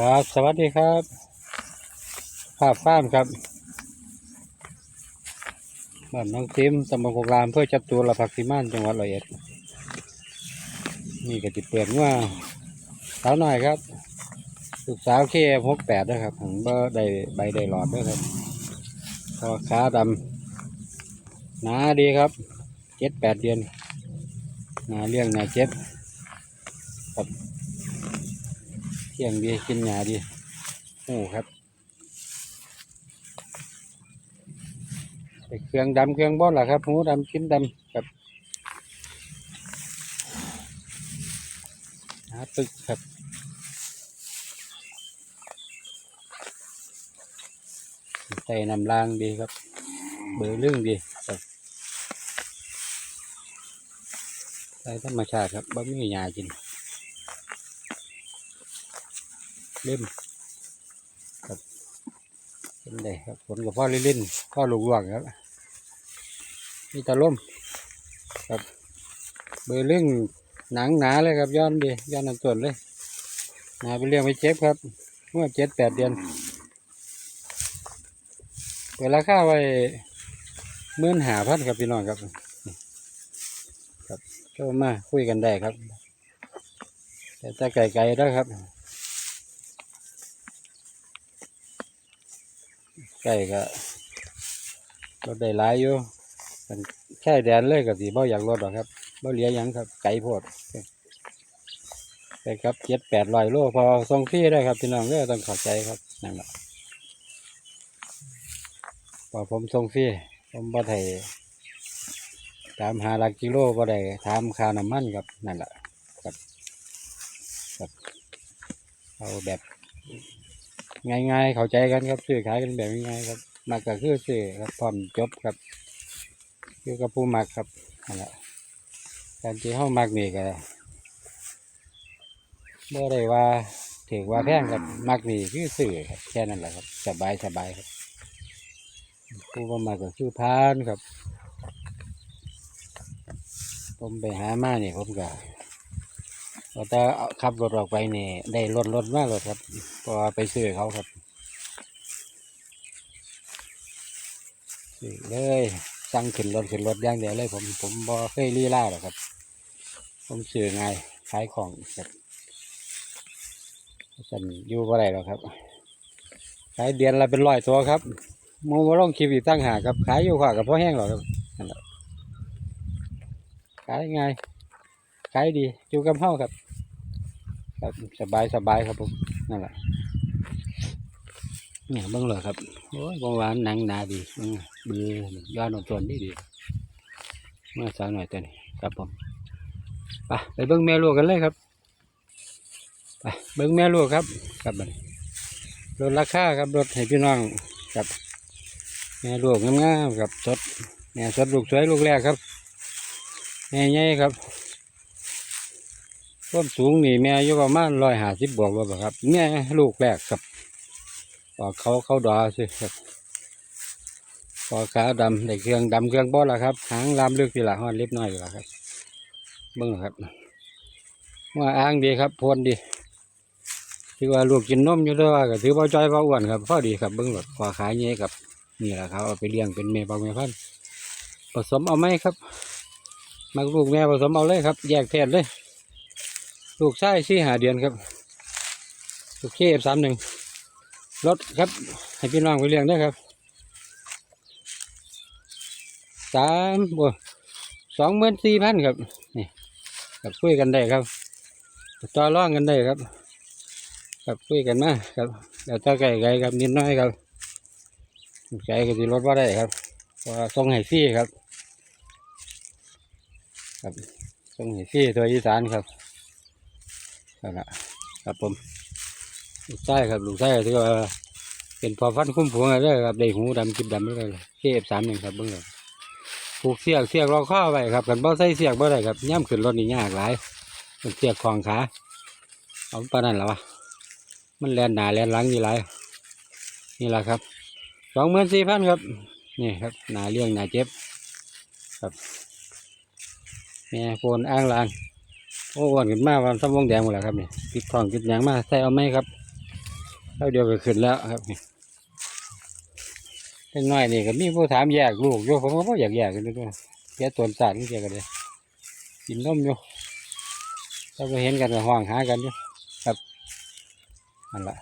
ครับ สวัสดีครับภาพฟ้ามครับบ้านน้องติมตำบลโคกรามเพื่อจับตัวละผักสีม่านจังหวัดร้อยเอ็ดนี่ก็ติเปิดว่าสาวหน่อยครับลูกสาวเคหกแปดด้วยครับถึงเบอร์ได้ใบได้หลอดด้วยครับพอขาดำหนาดีครับเจ็ดแปดเดือนหนาเลี้ยงหนาเจ็บครับ เที่ยงดีกินหยาดีโอ้ครับเครื่องดำเครื่องบอสล่ะครับหูดำชิ้นดำครับหาตึกครับใส่น้ำล้างดีครับ เบอร์ลึ่องดีครับใส่ธรรมชาติครับบ่มีหยากิน เล่มครับเป็นไดครับผลกับพ่อลิ่นๆพ่อลูกหลวงครับนี่ตะล่มครับเบอร์ลึ่งหนังหนาเลยครับย้อนดีย้อนน้ำต้นเลยหนาไปเลี้ยงไปเจ็บครับเมื่อเจ็ดแปดเดือนเปิดราคาไว้หมื่นหาพันครับพี่น้องครับครับก็มาคุยกันได้ครับ แต่ถ้าไกลๆแล้วครับ ไก่ก็รถได้หลายอยู่มันแค่แดนเลยกับสีบ่อยากรถหรอกครับบ่เหลียยังครับ ไก่พดไปครับเจ็ดแปดร้อยโลพอส่งฟรีได้ครับพี่น้องก็ต้องเข้าใจครับนั่นแหละพอผมส่งฟรีผมบ่ได้ตามหาลักกิโลบ่ได้ถามค่าน้ำมันครับนั่นแหละครับครับเอาแบบ ง่ายๆ เข้าใจกันครับซื้อขายกันแบบง่ายๆครับมักก็คือซื้อครับพร้อมจบครับคือกับผู้มักครับนั่นแหละการที่เฮามักนี่ก็บ่ได้ว่าถือว่าแพงครับมักนี่คือซื้อครับแค่นั้นแหละครับสบายสบายครับผู้ประมาก็คือพานครับ ผมไปหามาเนี่ยผมก็ แต่เอาขับรถออกไปนี่ได้รถรถมากเลยครับพอไปซื้อเขาครับซื้อเลยสั่งขึ้นรถขึ้นรถอย่างเดียวเลยผมผมบ่เคยรีล่าหรอกครับ ผมซื้อง่ายขายของครับฉันอยู่บ่ได้หรอกครับขายเดือนละเป็นร้อยตัวครับมูมาลงคลิปอีกตั้งหาครับขายอยู่ขวากับพ่อแห้งหรอกครับขายง่ายขายดีอยู่กับเฮาครับ ครับสบายสบายครับผมนั่นแหละเนี่ยเบิ่งเลยครับโอ้ยบางหวานหนังหนาดีเบิ่งเบือยอดนต้นดีดีเมื่อสาวหน่อยตัวนี้ครับผมไปไปเบิ่งแม่ลูกกันเลยครับไปเบิ่งแม่ลูกครับครับบัดนี้ลดราคาครับลดให้พี่น้องครับแม่ลูกงามๆครับสดแม่สดลูกสวยลูกแรกครับแม่ใหญ่ครับ ต้นสูงนี่แม่อยู่ประมาณร้อยห้าสิบบวกวบ่ครับแม่ลูกแรกครับออกเขาเขาดอสิครับพอขาดำได้เครื่องดำเครื่องบอสละครับหางลามลึกทีละห้อนเล็บน้อยอยู่ละครับเบิ้งครับว่าอ้างดีครับพวนดีถือว่าลูกกินนมอยู่ด้วยว่าก็ถือว่าจอยว่าอ้วนครับพอดีครับเบิ้งหลดคอขาเงี้ยครับนี่แหละครับเอาไปเลี้ยงเป็นแม่ปลาแม่พันผสมเอาไหมครับ มักลูกแม่ผสมเอาเลยครับ แยกแทนเลย ลูกชายสี่หาเดือนครับลูกเคฟสามหนึ่งรถครับ ให้พี่น้องไปเลี้ยงได้ครับสามบวสองหมื่นสี่พันครับนี่ครับคุยกันได้ครับต่อร่องกันได้ครับครับคุยกันมาครับเดี๋ยวถ้าไก่ไก่ครับนิดน้อยครับใจก็สิลดว่าได้ครับว่าส่งให้ฟรีครับ ครับส่งให้ฟรีตัวอีสานครับ นั่นแหละครับผมลูกไส้ครับลูกไส้ที่ว่าเป็นพอฟันคุ้มผงอะไรครับได้หูดำกิบดำเลยเคเอฟสามหนึ่งครับเบื้องหลังผูกเสียกเสียกรอข้อไว้ครับกันบ่ใส่เสียกบ่ได้ครับย่ำขึ้นรถนี่ยากหลายเป็นเสียกของขาเอาปานนั้นแล้ววะมันแลนหนาแลนหลังนี่หลายนี่แหละครับสองหมื่นสี่พันครับนี่ครับหนาเลี้ยงหนาเจ็บครับแม่โคนอ้างลาง โอ้อ้วนขึ้นมาวันสมองแดงหมดแล้วครับนี่ติดทองติดยางมาใส่เอาไหมครับเท่าเดียวก็ขึ้นแล้วครับนี่เล็กน้อยนี่ก็มีผู้ถามแยกลูกอยู่ผมก็บ่อยากแยกกันด้วยแกตัวสารนี่แกกันเลยกินนมอยู่ถ้าไปเห็นกันก็ห้องหากันอยู่ครับนั่นแหละ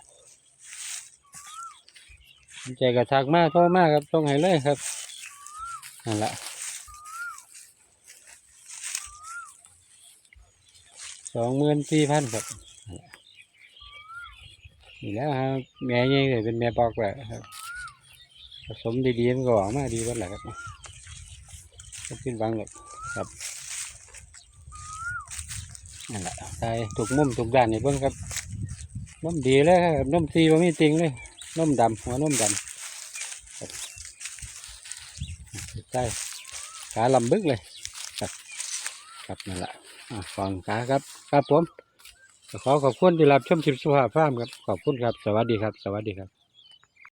ใจกระทักมากโทรมากครับต้องให้เลยครับนั่นแหละ สองหมื่นสี่พันครับนี่แล้วครับแม่ยังเลยเป็นแม่ปอกแหละครับผสมดีๆมันก็ออกมาดีวันแหละครับก็ขึ้นบางหรอกครับนั่นแหละใช่ถูกมุมถูกด้านนี่เบิ่งครับนมดีเลยครับนมซีว่ามีจริงเลยนมดำหัวนมดำใช่ขาลำบึกเลยครับครับนั่นแหละ ฟังกาครับ ครับผม ขอขอบคุณที่รับชมชิมสุภาพฟาร์มครับ ขอบคุณครับ สวัสดีครับ สวัสดีครับ